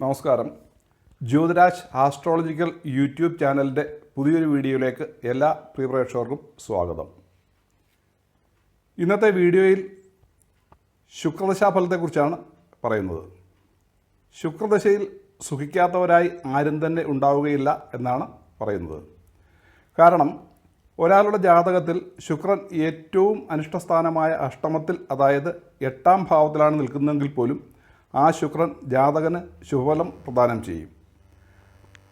നമസ്കാരം. Jyothiraj astrological YouTube ചാനലിന്റെ പുതിയൊരു വീഡിയോയിലേക്ക് എല്ലാ പ്രിയ പ്രേക്ഷകർക്കും സ്വാഗതം. ഇന്നത്തെ വീഡിയോയിൽ ശുക്രദശാഫലത്തെക്കുറിച്ചാണ് പറയുന്നത്. ശുക്രദശയിൽ സുഖിക്കാത്തവരായി ആരും തന്നെ ഉണ്ടാവുകയില്ല എന്നാണ് പറയുന്നത്. കാരണം ഒരാളുടെ ജാതകത്തിൽ ശുക്രൻ ഏറ്റവും അനിഷ്ടസ്ഥാനമായ അഷ്ടമത്തിൽ അതായത് എട്ടാം ഭാവത്തിലാണ് നിൽക്കുന്നതെങ്കിൽ പോലും ആ ശുക്രൻ ജാതകന് ശുഭഫലം പ്രദാനം ചെയ്യും.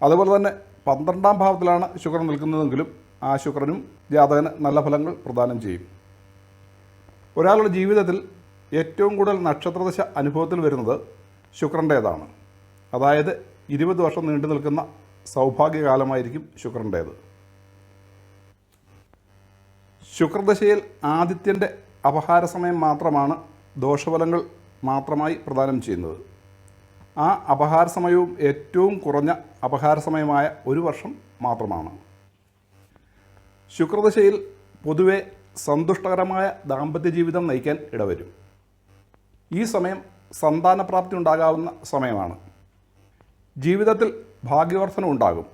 അതുപോലെ തന്നെ പന്ത്രണ്ടാം ഭാവത്തിലാണ് ശുക്രൻ നിൽക്കുന്നതെങ്കിലും ആ ശുക്രനും ജാതകന് നല്ല ഫലങ്ങൾ പ്രദാനം ചെയ്യും. ഒരാളുടെ ജീവിതത്തിൽ ഏറ്റവും കൂടുതൽ നക്ഷത്രദശ അനുഭവത്തിൽ വരുന്നത് ശുക്രന്റേതാണ്. അതായത് ഇരുപത് വർഷം നീണ്ടു നിൽക്കുന്ന സൗഭാഗ്യകാലമായിരിക്കും ശുക്രന്റേത്. ശുക്രദശയിൽ ആദിത്യന്റെ അപഹാര സമയം മാത്രമാണ് ദോഷഫലങ്ങൾ മാത്രമായി പ്രദാനം ചെയ്യുന്നത്. ആ അപഹാര സമയവും ഏറ്റവും കുറഞ്ഞ അപഹാര സമയമായ ഒരു വർഷം മാത്രമാണ്. ശുക്രദശയിൽ പൊതുവെ സന്തുഷ്ടകരമായ ദാമ്പത്യ ജീവിതം നയിക്കാൻ ഇടവരും. ഈ സമയം സന്താനപ്രാപ്തി ഉണ്ടാകാവുന്ന സമയമാണ്. ജീവിതത്തിൽ ഭാഗ്യവർദ്ധനം ഉണ്ടാകും.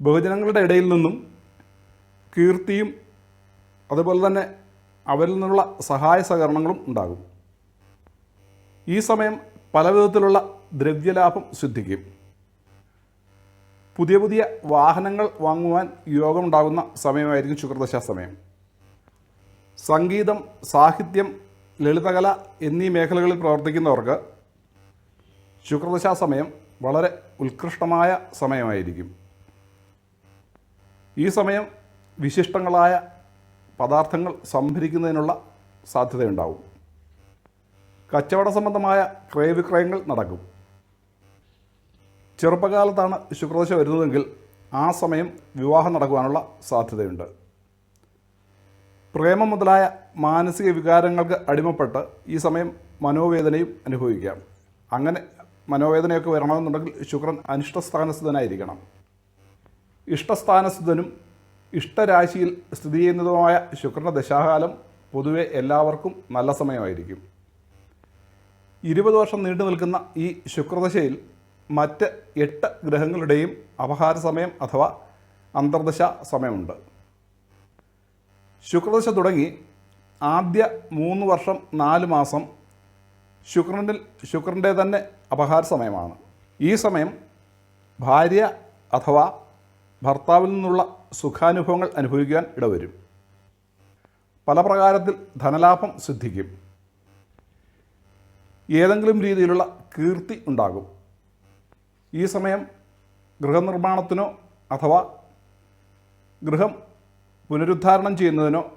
ബഹുജനങ്ങളുടെ ഇടയിൽ നിന്നും കീർത്തിയും അതുപോലെ തന്നെ അവരിൽ നിന്നുള്ള സഹായ സഹകരണങ്ങളും ഉണ്ടാകും. ഈ സമയം പല വിധത്തിലുള്ള ദ്രവ്യലാഭം സിദ്ധിക്കും. പുതിയ പുതിയ വാഹനങ്ങൾ വാങ്ങുവാൻ യോഗമുണ്ടാകുന്ന സമയമായിരിക്കും ശുക്രദശ സമയം. സംഗീതം സാഹിത്യം ലളിതകല എന്നീ മേഖലകളിൽ പ്രവർത്തിക്കുന്നവർക്ക് ശുക്രദശാ സമയം വളരെ ഉത്കൃഷ്ടമായ സമയമായിരിക്കും. ഈ സമയം വിശിഷ്ടങ്ങളായ പദാർത്ഥങ്ങൾ സംഭരിക്കുന്നതിനുള്ള സാധ്യതയുണ്ടാവും. കച്ചവട സംബന്ധമായ ക്രയവിക്രയങ്ങൾ നടക്കും. ചെറുപ്പകാലത്താണ് ശുക്രദശ വരുന്നതെങ്കിൽ ആ സമയം വിവാഹം നടക്കുവാനുള്ള സാധ്യതയുണ്ട്. പ്രേമം മുതലായ മാനസിക വികാരങ്ങൾക്ക് അടിമപ്പെട്ട് ഈ സമയം മനോവേദനയും അനുഭവിക്കാം. അങ്ങനെ മനോവേദനയൊക്കെ വരണമെന്നുണ്ടെങ്കിൽ ശുക്രൻ അനിഷ്ടസ്ഥാനസ്ഥിതനായിരിക്കണം. ഇഷ്ടസ്ഥാനസ്ഥിതനും ഇഷ്ടരാശിയിൽ സ്ഥിതി ചെയ്യുന്നതുമായ ശുക്രന്റെ ദശാകാലം പൊതുവെ എല്ലാവർക്കും നല്ല സമയമായിരിക്കും. ഇരുപത് വർഷം നീണ്ടു നിൽക്കുന്ന ഈ ശുക്രദശയിൽ മറ്റ് എട്ട് ഗ്രഹങ്ങളുടെയും അപഹാര സമയം അഥവാ അന്തർദശ സമയമുണ്ട്. ശുക്രദശ തുടങ്ങി ആദ്യ മൂന്ന് വർഷം നാല് മാസം ശുക്രനിൽ ശുക്രന്റെ തന്നെ അപഹാര സമയമാണ്. ഈ സമയം ഭാര്യ അഥവാ ഭർത്താവിൽ നിന്നുള്ള സുഖാനുഭവങ്ങൾ അനുഭവിക്കാൻ ഇടവരും. പല പ്രകാരത്തിൽ ധനലാഭം സിദ്ധിക്കും. ഏതെങ്കിലും രീതിയിലുള്ള കീർത്തി ഉണ്ടാകും. ഈ സമയം ഗൃഹനിർമ്മാണത്തിനോ അഥവാ ഗൃഹം പുനരുദ്ധാരണം ചെയ്യുന്നതിനോ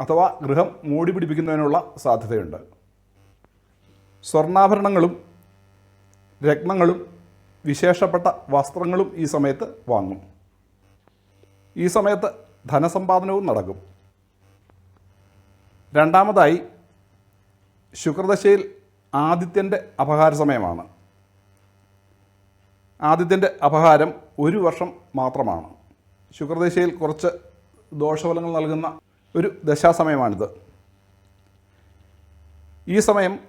അഥവാ ഗൃഹം മൂടി പിടിപ്പിക്കുന്നതിനുള്ള സാധ്യതയുണ്ട്. സ്വർണാഭരണങ്ങളും രത്നങ്ങളും വിശേഷപ്പെട്ട വസ്ത്രങ്ങളും ഈ സമയത്ത് വാങ്ങും. ഈ സമയത്ത് ധനസമ്പാദനവും നടക്കും. രണ്ടാമതായി ശുക്രദശയിൽ ആദിത്യന്റെ അപഹാര സമയമാണ്. ആദിത്യന്റെ അപഹാരം ഒരു വർഷം മാത്രമാണ്. ശുക്രദശയിൽ കുറച്ച് ദോഷഫലങ്ങൾ നൽകുന്ന ഒരു ദശാസമയമാണിത്. ഈ സമയം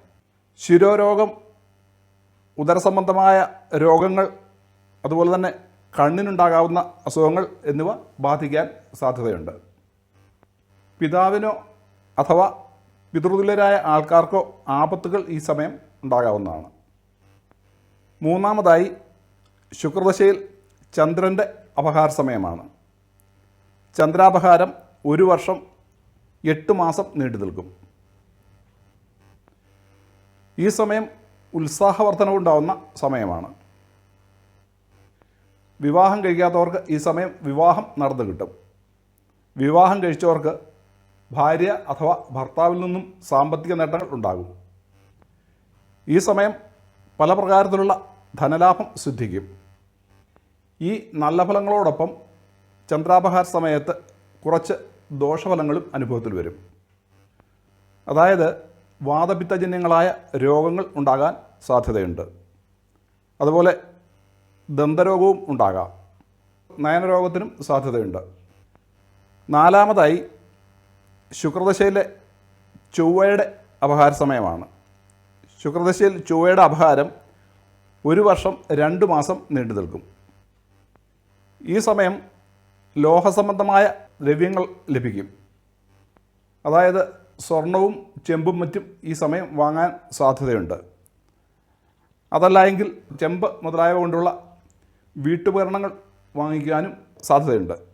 ശിരോരോഗം ഉദരസംബന്ധമായ രോഗങ്ങൾ അതുപോലെ തന്നെ കണ്ണിനുണ്ടാകാവുന്ന അസുഖങ്ങൾ എന്നിവ ബാധിക്കാൻ സാധ്യതയുണ്ട്. പിതാവിനോ അഥവാ പിതൃതുല്യരായ ആൾക്കാർക്കോ ആപത്തുകൾ ഈ സമയം ഉണ്ടാകാവുന്നതാണ്. മൂന്നാമതായി ശുക്രദശയിൽ ചന്ദ്രന്റെ അപഹാര സമയമാണ്. ചന്ദ്രാപഹാരം ഒരു വർഷം എട്ട് മാസം നീണ്ടു നിൽക്കും. ഈ സമയം ഉത്സാഹവർദ്ധനവുണ്ടാവുന്ന സമയമാണ്. വിവാഹം കഴിക്കാത്തവർക്ക് ഈ സമയം വിവാഹം നടന്നു കിട്ടും. വിവാഹം കഴിച്ചവർക്ക് ഭാര്യ അഥവാ ഭർത്താവിൽ നിന്നും സാമ്പത്തിക നേട്ടങ്ങൾ ഉണ്ടാകും. ഈ സമയം പല പ്രകാരത്തിലുള്ള ധനലാഭം സിദ്ധിക്കും. ഈ നല്ല ഫലങ്ങളോടൊപ്പം ചന്ദ്രാപഹാര സമയത്ത് കുറച്ച് ദോഷഫലങ്ങളും അനുഭവത്തിൽ വരും. അതായത് വാദപിത്തജന്യങ്ങളായ രോഗങ്ങൾ ഉണ്ടാകാൻ സാധ്യതയുണ്ട്. അതുപോലെ ദന്തരോഗവും ഉണ്ടാകാം. നയനരോഗത്തിനും സാധ്യതയുണ്ട്. നാലാമതായി ശുക്രദശയിലെ ചൊവ്വയുടെ അപഹാര സമയമാണ്. ശുക്രദശയിൽ ചൊവ്വയുടെ അപഹാരം ഒരു വർഷം രണ്ട് മാസം നീണ്ടു നിൽക്കും. ഈ സമയം ലോഹസംബന്ധമായ ദ്രവ്യങ്ങൾ ലഭിക്കും. അതായത് സ്വർണവും ചെമ്പും മറ്റും ഈ സമയം വാങ്ങാൻ സാധ്യതയുണ്ട്. അതല്ല എങ്കിൽ ചെമ്പ് മുതലായവ കൊണ്ടുള്ള വീട്ടുപകരണങ്ങൾ വാങ്ങിക്കാനും സാധ്യതയുണ്ട്.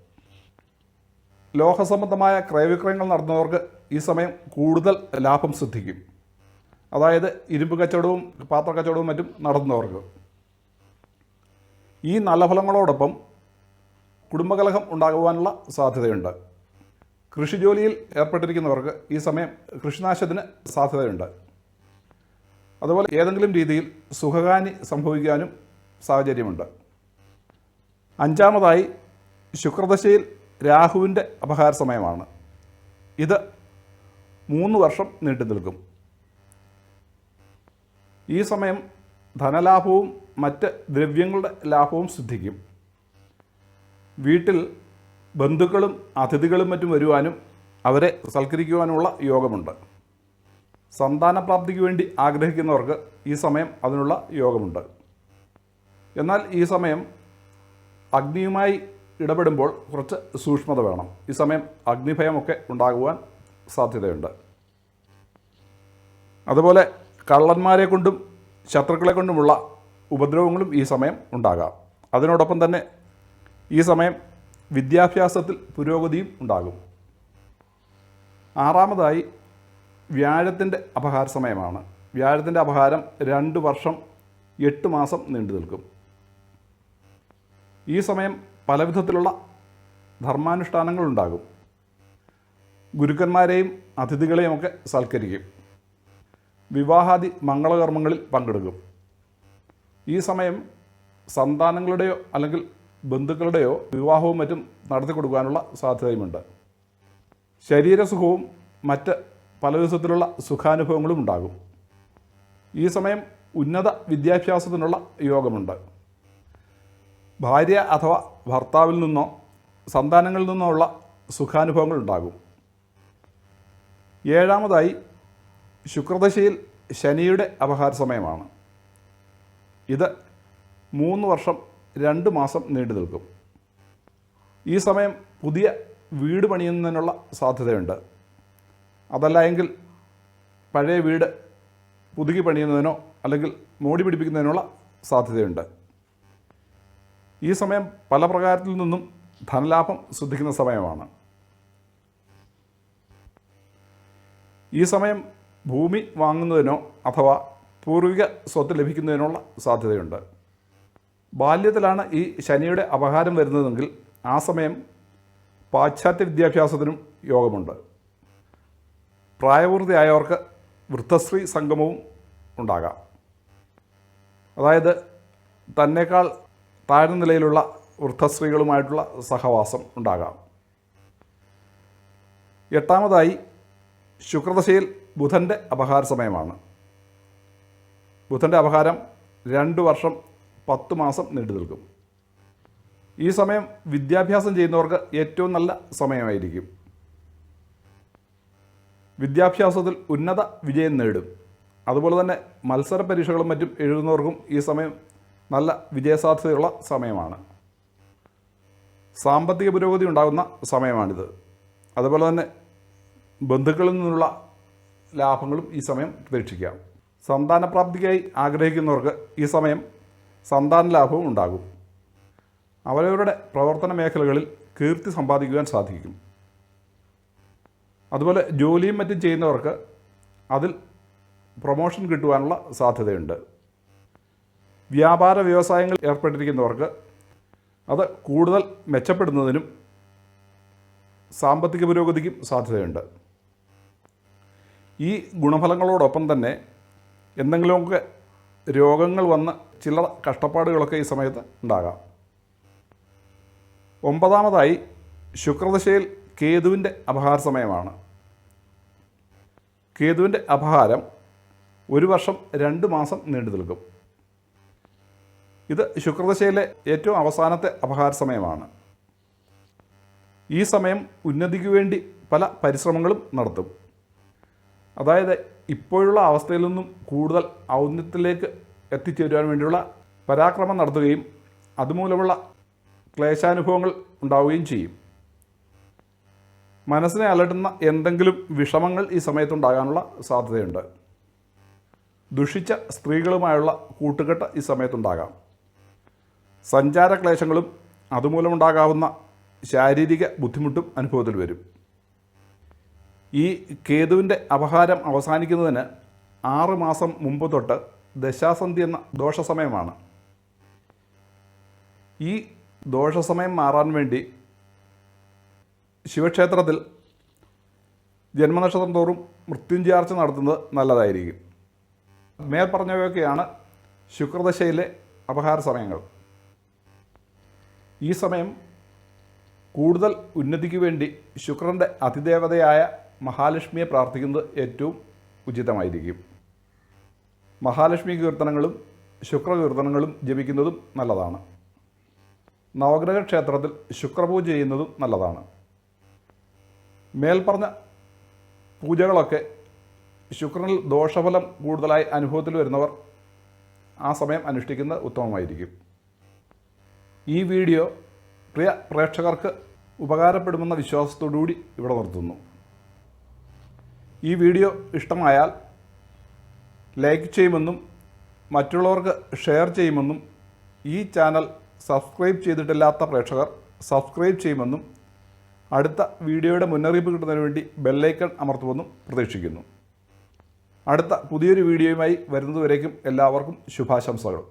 ലോഹസംബന്ധമായ ക്രയവിക്രയങ്ങൾ നടന്നവർക്ക് ഈ സമയം കൂടുതൽ ലാഭം സിദ്ധിക്കും. അതായത് ഇരുമ്പ് കച്ചവടവും പാത്ര കച്ചവടവും മറ്റും നടത്തുന്നവർക്ക്. ഈ നല്ല ഫലങ്ങളോടൊപ്പം കുടുംബകലഹം ഉണ്ടാകുവാനുള്ള സാധ്യതയുണ്ട്. കൃഷിജോലിയിൽ ഏർപ്പെട്ടിരിക്കുന്നവർക്ക് ഈ സമയം കൃഷിനാശത്തിന് സാധ്യതയുണ്ട്. അതുപോലെ ഏതെങ്കിലും രീതിയിൽ സുഖഹാനി സംഭവിക്കാനും സാഹചര്യമുണ്ട്. അഞ്ചാമതായി ശുക്രദശയിൽ രാഹുവിന്റെ അപഹാര സമയമാണ് ഇത് മൂന്ന് വർഷം നീണ്ടു നിൽക്കും. ഈ സമയം ധനലാഭവും മറ്റ് ദ്രവ്യങ്ങളുടെ ലാഭവും സിദ്ധിക്കും. വീട്ടിൽ ബന്ധുക്കളും അതിഥികളും മറ്റും വരുവാനും അവരെ സൽക്കരിക്കുവാനുമുള്ള യോഗമുണ്ട്. സന്താനപ്രാപ്തിക്ക് വേണ്ടി ആഗ്രഹിക്കുന്നവർക്ക് ഈ സമയം അതിനുള്ള യോഗമുണ്ട്. എന്നാൽ ഈ സമയം അഗ്നിയുമായി ഇടപെടുമ്പോൾ കുറച്ച് സൂക്ഷ്മത വേണം. ഈ സമയം അഗ്നിഭയമൊക്കെ ഉണ്ടാകുവാൻ സാധ്യതയുണ്ട്. അതുപോലെ കള്ളന്മാരെ കൊണ്ടും ശത്രുക്കളെ കൊണ്ടുമുള്ള ഉപദ്രവങ്ങളും ഈ സമയം ഉണ്ടാകാം. അതിനോടൊപ്പം തന്നെ ഈ സമയം വിദ്യാഭ്യാസത്തിൽ പുരോഗതിയും ഉണ്ടാകും. ആറാമതായി വ്യാഴത്തിന്റെ അപഹാര സമയമാണ്. വ്യാഴത്തിന്റെ അപഹാരം രണ്ട് വർഷം എട്ട് മാസം നീണ്ടു നിൽക്കും. ഈ സമയം പല വിധത്തിലുള്ള ധർമാനുഷ്ഠാനങ്ങൾ ഉണ്ടാകും ഗുരുക്കന്മാരെയും അതിഥികളെയും ഒക്കെ സൽക്കരിക്കും. വിവാഹാദി മംഗളകർമ്മങ്ങളിൽ പങ്കെടുക്കും. ഈ സമയം സന്താനങ്ങളുടെയോ അല്ലെങ്കിൽ ബന്ധുക്കളുടെയോ വിവാഹവും മറ്റും നടത്തി കൊടുക്കാനുള്ള സാധ്യതയുമുണ്ട്. ശരീരസുഖവും മറ്റ് പല വിധത്തിലുള്ള സുഖാനുഭവങ്ങളും ഉണ്ടാകും. ഈ സമയം ഉന്നത വിദ്യാഭ്യാസത്തിനുള്ള യോഗമുണ്ട്. ഭാര്യ അഥവാ ഭർത്താവിൽ നിന്നോ സന്താനങ്ങളിൽ നിന്നോ ഉള്ള സുഖാനുഭവങ്ങൾ ഉണ്ടാകും. ഏഴാമതായി ശുക്രദശയിൽ ശനിയുടെ അപഹാര സമയമാണ്. ഇത് മൂന്ന് വർഷം രണ്ട് മാസം നീണ്ടു നിൽക്കും. ഈ സമയം പുതിയ വീട് പണിയുന്നതിനുള്ള സാധ്യതയുണ്ട്. അതല്ല എങ്കിൽ പഴയ വീട് പുതുക്കി പണിയുന്നതിനോ അല്ലെങ്കിൽ മോടി പിടിപ്പിക്കുന്നതിനുള്ള സാധ്യതയുണ്ട്. ഈ സമയം പല പ്രകാരത്തിൽ നിന്നും ധനലാഭം ശ്രദ്ധിക്കുന്ന സമയമാണ്. ഈ സമയം ഭൂമി വാങ്ങുന്നതിനോ അഥവാ പൂർവിക സ്വത്ത് ലഭിക്കുന്നതിനുള്ള സാധ്യതയുണ്ട്. ബാല്യത്തിലാണ് ഈ ശനിയുടെ അപഹാരം വരുന്നതെങ്കിൽ ആ സമയം പാശ്ചാത്യ വിദ്യാഭ്യാസത്തിനും യോഗമുണ്ട്. പ്രായപൂർത്തിയായവർക്ക് വൃദ്ധശ്രീ സംഗമവും ഉണ്ടാകാം. അതായത് തന്നേക്കാൾ താഴ്ന്ന നിലയിലുള്ള വൃദ്ധസ്ത്രീകളുമായിട്ടുള്ള സഹവാസം ഉണ്ടാകാം. എട്ടാമതായി ശുക്രദശയിൽ ബുധന്റെ അപഹാര സമയമാണ്. ബുധന്റെ അപഹാരം രണ്ട് വർഷം പത്ത് മാസം നീണ്ടു നിൽക്കും. ഈ സമയം വിദ്യാഭ്യാസം ചെയ്യുന്നവർക്ക് ഏറ്റവും നല്ല സമയമായിരിക്കും. വിദ്യാഭ്യാസത്തിൽ ഉന്നത വിജയം നേടും. അതുപോലെ തന്നെ മത്സര പരീക്ഷകളും മറ്റും എഴുതുന്നവർക്കും ഈ സമയം നല്ല വിജയസാധ്യതയുള്ള സമയമാണ്. സാമ്പത്തിക പുരോഗതി ഉണ്ടാകുന്ന സമയമാണിത്. അതുപോലെ തന്നെ ബന്ധുക്കളിൽ നിന്നുള്ള ലാഭങ്ങളും ഈ സമയം പ്രതീക്ഷിക്കാം. സന്താനപ്രാപ്തിക്കായി ആഗ്രഹിക്കുന്നവർക്ക് ഈ സമയം സന്താന ലാഭവും ഉണ്ടാകും. അവരവരുടെ പ്രവർത്തന മേഖലകളിൽ കീർത്തി സമ്പാദിക്കുവാൻ സാധിക്കും. അതുപോലെ ജോലിയും മറ്റും ചെയ്യുന്നവർക്ക് അതിൽ പ്രൊമോഷൻ കിട്ടുവാനുള്ള സാധ്യതയുണ്ട്. വ്യാപാര വ്യവസായങ്ങളിൽ ഏർപ്പെട്ടിരിക്കുന്നവർക്ക് അത് കൂടുതൽ മെച്ചപ്പെടുന്നതിനും സാമ്പത്തിക പുരോഗതിക്കും സാധ്യതയുണ്ട്. ഈ ഗുണഫലങ്ങളോടൊപ്പം തന്നെ എന്തെങ്കിലുമൊക്കെ രോഗങ്ങൾ വന്ന് ചില കഷ്ടപ്പാടുകളൊക്കെ ഈ സമയത്ത് ഉണ്ടാകാം. ഒമ്പതാമതായി ശുക്രദശയിൽ കേതുവിന്റെ അപഹാര സമയമാണ്. കേതുവിന്റെ അപഹാരം ഒരു വർഷം രണ്ട് മാസം നീണ്ടു നിൽക്കും ഇത് ശുക്രദശയിലെ ഏറ്റവും അവസാനത്തെ അപഹാര സമയമാണ് ഈ സമയം ഉന്നതിക്ക് വേണ്ടി പല പരിശ്രമങ്ങളും നടത്തും. അതായത് ഇപ്പോഴുള്ള അവസ്ഥയിൽ നിന്നും കൂടുതൽ ഔന്നത്യത്തിലേക്ക് എത്തിച്ചേരുവാൻ വേണ്ടിയുള്ള പരാക്രമം നടത്തുകയും അതുമൂലമുള്ള ക്ലേശാനുഭവങ്ങൾ ഉണ്ടാവുകയും ചെയ്യും. മനസ്സിനെ അലട്ടുന്ന എന്തെങ്കിലും വിഷമങ്ങൾ ഈ സമയത്തുണ്ടാകാനുള്ള സാധ്യതയുണ്ട്. ദുഷിച്ച സ്ത്രീകളുമായുള്ള കൂട്ടുകെട്ട് ഈ സമയത്തുണ്ടാകാം. സഞ്ചാര ക്ലേശങ്ങളും അതുമൂലമുണ്ടാകാവുന്ന ശാരീരിക ബുദ്ധിമുട്ടും അനുഭവത്തിൽ വരും. ഈ കേതുവിന്റെ അപഹാരം അവസാനിക്കുന്നതിന് ആറ് മാസം മുമ്പ് തൊട്ട് ദശാസന്ധി എന്ന ദോഷസമയമാണ്. ഈ ദോഷസമയം മാറാൻ വേണ്ടി ശിവക്ഷേത്രത്തിൽ ജന്മനക്ഷത്രം തോറും മൃത്യുഞ്ജയാർച്ച നടത്തുന്നത് നല്ലതായിരിക്കും. മേൽ പറഞ്ഞവയൊക്കെയാണ് ശുക്രദശയിലെ അപഹാര സമയങ്ങൾ. ഈ സമയം കൂടുതൽ ഉന്നതിക്ക് വേണ്ടി ശുക്രന്റെ അതിദേവതയായ മഹാലക്ഷ്മിയെ പ്രാർത്ഥിക്കുന്നത് ഏറ്റവും ഉചിതമായിരിക്കും. മഹാലക്ഷ്മി കീർത്തനങ്ങളും ശുക്ര കീർത്തനങ്ങളും ജപിക്കുന്നതും നല്ലതാണ്. നവഗ്രഹ ക്ഷേത്രത്തിൽ ശുക്രപൂജ ചെയ്യുന്നതും നല്ലതാണ്. മേൽപ്പറഞ്ഞ പൂജകളൊക്കെ ശുക്രനിൽ ദോഷഫലം കൂടുതലായി അനുഭവത്തിൽ വരുന്നവർ ആ സമയം അനുഷ്ഠിക്കുന്നത് ഉത്തമമായിരിക്കും. ഈ വീഡിയോ പ്രിയ പ്രേക്ഷകർക്ക് ഉപകാരപ്പെടുമെന്ന വിശ്വാസത്തോടുകൂടി ഇവിടെ നിർത്തുന്നു. ഈ വീഡിയോ ഇഷ്ടമായാൽ ലൈക്ക് ചെയ്യുമെന്നും മറ്റുള്ളവർക്ക് ഷെയർ ചെയ്യുമെന്നും ഈ ചാനൽ സബ്സ്ക്രൈബ് ചെയ്തിട്ടില്ലാത്ത പ്രേക്ഷകർ സബ്സ്ക്രൈബ് ചെയ്യുമെന്നും അടുത്ത വീഡിയോയുടെ മുന്നറിയിപ്പ് കിട്ടുന്നതിന് വേണ്ടി ബെല്ലൈക്കൺ അമർത്തുമെന്നും പ്രതീക്ഷിക്കുന്നു. അടുത്ത പുതിയൊരു വീഡിയോയുമായി വരുന്നതുവരേക്കും എല്ലാവർക്കും ശുഭാശംസകൾ.